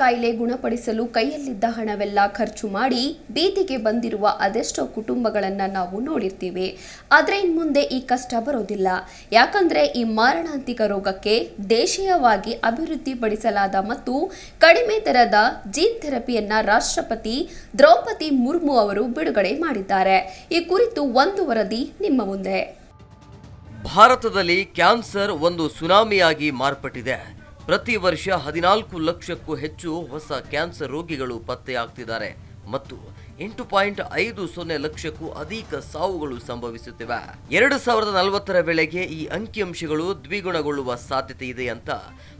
ಕಾಯಿಲೆ ಗುಣಪಡಿಸಲು ಕೈಯಲ್ಲಿದ್ದ ಹಣವೆಲ್ಲ ಖರ್ಚು ಮಾಡಿ ಬೀದಿಗೆ ಬಂದಿರುವ ಅದೆಷ್ಟೋ ಕುಟುಂಬಗಳನ್ನು ನಾವು ನೋಡಿರ್ತೀವಿ. ಆದರೆ ಇನ್ಮುಂದೆ ಈ ಕಷ್ಟ ಬರೋದಿಲ್ಲ. ಯಾಕಂದ್ರೆ ಈ ಮಾರಣಾಂತಿಕ ರೋಗಕ್ಕೆ ದೇಶೀಯವಾಗಿ ಅಭಿವೃದ್ಧಿಪಡಿಸಲಾದ ಮತ್ತು ಕಡಿಮೆ ದರದ ಜೀನ್ ಥೆರಪಿಯನ್ನ ರಾಷ್ಟ್ರಪತಿ ದ್ರೌಪದಿ ಮುರ್ಮು ಅವರು ಬಿಡುಗಡೆ ಮಾಡಿದ್ದಾರೆ. ಈ ಕುರಿತು ಒಂದು ವರದಿ ನಿಮ್ಮ ಮುಂದೆ. ಭಾರತದಲ್ಲಿ ಕ್ಯಾನ್ಸರ್ ಒಂದು ಸುನಾಮಿಯಾಗಿ ಮಾರ್ಪಟ್ಟಿದೆ. ಪ್ರತಿ ವರ್ಷ ಹದಿನಾಲ್ಕು ಲಕ್ಷಕ್ಕೂ ಹೆಚ್ಚು ಹೊಸ ಕ್ಯಾನ್ಸರ್ ರೋಗಿಗಳು ಪತ್ತೆಯಾಗ್ತಿದ್ದಾರೆ ಮತ್ತು ಎಂಟು ಪಾಯಿಂಟ್ ಐದು ಸೊನ್ನೆ ಲಕ್ಷಕ್ಕೂ ಅಧಿಕ ಸಾವುಗಳು ಸಂಭವಿಸುತ್ತಿವೆ. ಎರಡು ಸಾವಿರದ ನಲವತ್ತರ ವೇಳೆಗೆ ಈ ಅಂಕಿಅಂಶಗಳು ದ್ವಿಗುಣಗೊಳ್ಳುವ ಸಾಧ್ಯತೆ ಇದೆ ಅಂತ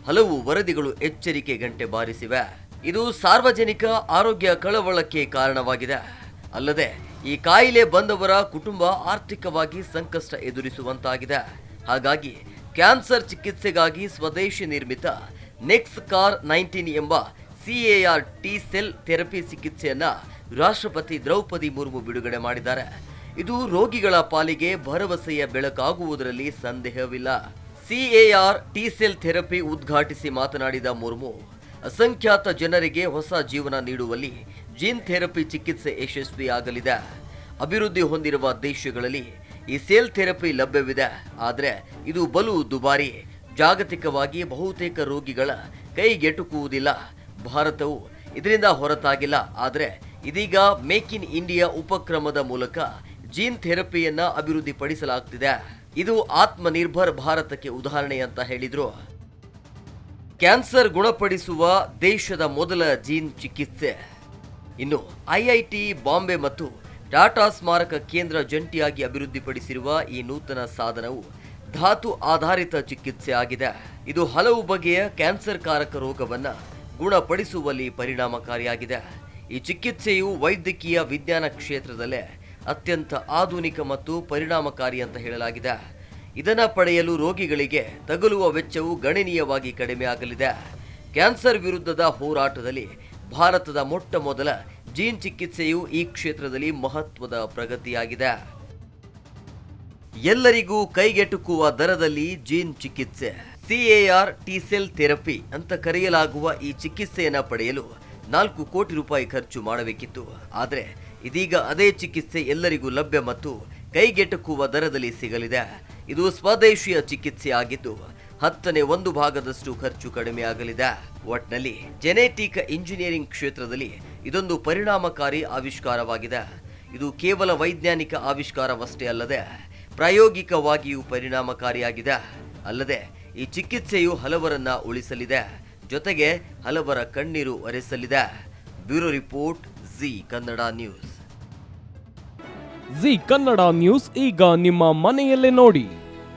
ಹಲವು ವರದಿಗಳು ಎಚ್ಚರಿಕೆ ಗಂಟೆ ಬಾರಿಸಿವೆ. ಇದು ಸಾರ್ವಜನಿಕ ಆರೋಗ್ಯ ಕಳವಳಕ್ಕೆ ಕಾರಣವಾಗಿದೆ. ಅಲ್ಲದೆ, ಈ ಕಾಯಿಲೆ ಬಂದವರ ಕುಟುಂಬ ಆರ್ಥಿಕವಾಗಿ ಸಂಕಷ್ಟ ಎದುರಿಸುವಂತಾಗಿದೆ. ಹಾಗಾಗಿ ಕ್ಯಾನ್ಸರ್ ಚಿಕಿತ್ಸೆಗಾಗಿ ಸ್ವದೇಶಿ ನಿರ್ಮಿತ ನೆಕ್ಸ್ ಕಾರ್ ನೈನ್ಟೀನ್ ಎಂಬ ಸಿಎಆರ್ ಟಿ ಸೆಲ್ ಥೆರಪಿ ಚಿಕಿತ್ಸೆಯನ್ನ ರಾಷ್ಟ್ರಪತಿ ದ್ರೌಪದಿ ಮುರ್ಮು ಬಿಡುಗಡೆ ಮಾಡಿದ್ದಾರೆ. ಇದು ರೋಗಿಗಳ ಪಾಲಿಗೆ ಭರವಸೆಯ ಬೆಳಕಾಗುವುದರಲ್ಲಿ ಸಂದೇಹವಿಲ್ಲ. ಸಿಎಆರ್ ಟಿ ಸೆಲ್ ಥೆರಪಿ ಉದ್ಘಾಟಿಸಿ ಮಾತನಾಡಿದ ಮುರ್ಮು, ಅಸಂಖ್ಯಾತ ಜನರಿಗೆ ಹೊಸ ಜೀವನ ನೀಡುವಲ್ಲಿ ಜೀನ್ ಥೆರಪಿ ಚಿಕಿತ್ಸೆ ಯಶಸ್ವಿಯಾಗಲಿದೆ. ಅಭಿವೃದ್ಧಿ ಹೊಂದಿರುವ ದೇಶಗಳಲ್ಲಿ ಈ ಸೇಲ್ ಥೆರಪಿ ಲಭ್ಯವಿದೆ, ಆದರೆ ಇದು ಬಲು ದುಬಾರಿ. ಜಾಗತಿಕವಾಗಿ ಬಹುತೇಕ ರೋಗಿಗಳ ಕೈಗೆಟುಕುವುದಿಲ್ಲ. ಭಾರತವು ಇದರಿಂದ ಹೊರತಾಗಿಲ್ಲ, ಆದರೆ ಇದೀಗ ಮೇಕ್ ಇನ್ ಇಂಡಿಯಾ ಉಪಕ್ರಮದ ಮೂಲಕ ಜೀನ್ ಥೆರಪಿಯನ್ನ ಅಭಿವೃದ್ಧಿಪಡಿಸಲಾಗ್ತಿದೆ. ಇದು ಆತ್ಮನಿರ್ಭರ್ ಭಾರತಕ್ಕೆ ಉದಾಹರಣೆ ಅಂತ ಹೇಳಿದ್ರು. ಕ್ಯಾನ್ಸರ್ ಗುಣಪಡಿಸುವ ದೇಶದ ಮೊದಲ ಜೀನ್ ಚಿಕಿತ್ಸೆ. ಇನ್ನು ಐಐಟಿ ಬಾಂಬೆ ಮತ್ತು ಟಾಟಾ ಸ್ಮಾರಕ ಕೇಂದ್ರ ಜಂಟಿಯಾಗಿ ಅಭಿವೃದ್ಧಿಪಡಿಸಿರುವ ಈ ನೂತನ ಸಾಧನವು ಧಾತು ಆಧಾರಿತ ಚಿಕಿತ್ಸೆ ಆಗಿದೆ. ಇದು ಹಲವು ಬಗೆಯ ಕ್ಯಾನ್ಸರ್ ಕಾರಕ ರೋಗವನ್ನು ಗುಣಪಡಿಸುವಲ್ಲಿ ಪರಿಣಾಮಕಾರಿಯಾಗಿದೆ. ಈ ಚಿಕಿತ್ಸೆಯು ವೈದ್ಯಕೀಯ ವಿಜ್ಞಾನ ಕ್ಷೇತ್ರದಲ್ಲೇ ಅತ್ಯಂತ ಆಧುನಿಕ ಮತ್ತು ಪರಿಣಾಮಕಾರಿ ಅಂತ ಹೇಳಲಾಗಿದೆ. ಇದನ್ನು ಪಡೆಯಲು ರೋಗಿಗಳಿಗೆ ತಗಲುವ ವೆಚ್ಚವು ಗಣನೀಯವಾಗಿ ಕಡಿಮೆಯಾಗಲಿದೆ ಕ್ಯಾನ್ಸರ್ ವಿರುದ್ಧದ ಹೋರಾಟದಲ್ಲಿ ಭಾರತದ ಮೊಟ್ಟ ಮೊದಲ ಜೀನ್ ಚಿಕಿತ್ಸೆಯು ಈ ಕ್ಷೇತ್ರದಲ್ಲಿ ಮಹತ್ವದ ಪ್ರಗತಿಯಾಗಿದೆ. ಎಲ್ಲರಿಗೂ ಕೈಗೆಟುಕುವ ದರದಲ್ಲಿ ಜೀನ್ ಚಿಕಿತ್ಸೆ. ಸಿಎಆರ್ ಟಿಸೆಲ್ ಥೆರಪಿ ಅಂತ ಕರೆಯಲಾಗುವ ಈ ಚಿಕಿತ್ಸೆಯನ್ನು ಪಡೆಯಲು ನಾಲ್ಕು ಕೋಟಿ ರೂಪಾಯಿ ಖರ್ಚು ಮಾಡಬೇಕಿತ್ತು. ಆದರೆ ಇದೀಗ ಅದೇ ಚಿಕಿತ್ಸೆ ಎಲ್ಲರಿಗೂ ಲಭ್ಯ ಮತ್ತು ಕೈಗೆಟುಕುವ ದರದಲ್ಲಿ ಸಿಗಲಿದೆ. ಇದು ಸ್ವದೇಶಿಯ ಚಿಕಿತ್ಸೆ ಆಗಿದ್ದು ಹತ್ತನೇ ಒಂದು ಭಾಗದಷ್ಟು ಖರ್ಚು ಕಡಿಮೆಯಾಗಲಿದೆ. ಒಟ್ನಲ್ಲಿ ಜೆನೆಟಿಕ್ ಇಂಜಿನಿಯರಿಂಗ್ ಕ್ಷೇತ್ರದಲ್ಲಿ ಇದೊಂದು ಪರಿಣಾಮಕಾರಿ ಆವಿಷ್ಕಾರವಾಗಿದೆ. ಇದು ಕೇವಲ ವೈಜ್ಞಾನಿಕ ಆವಿಷ್ಕಾರವಷ್ಟೇ ಅಲ್ಲದೆ ಪ್ರಾಯೋಗಿಕವಾಗಿಯೂ ಪರಿಣಾಮಕಾರಿಯಾಗಿದೆ. ಅಲ್ಲದೆ ಈ ಚಿಕಿತ್ಸೆಯು ಹಲವರನ್ನ ಉಳಿಸಲಿದೆ. ಜೊತೆಗೆ ಹಲವರ ಕಣ್ಣೀರು ಒರೆಸಲಿದೆ. Bureau report Zee Kannada news. Zee Kannada news ಈಗ ನಿಮ್ಮ ಮನೆಯಲ್ಲೇ ನೋಡಿ.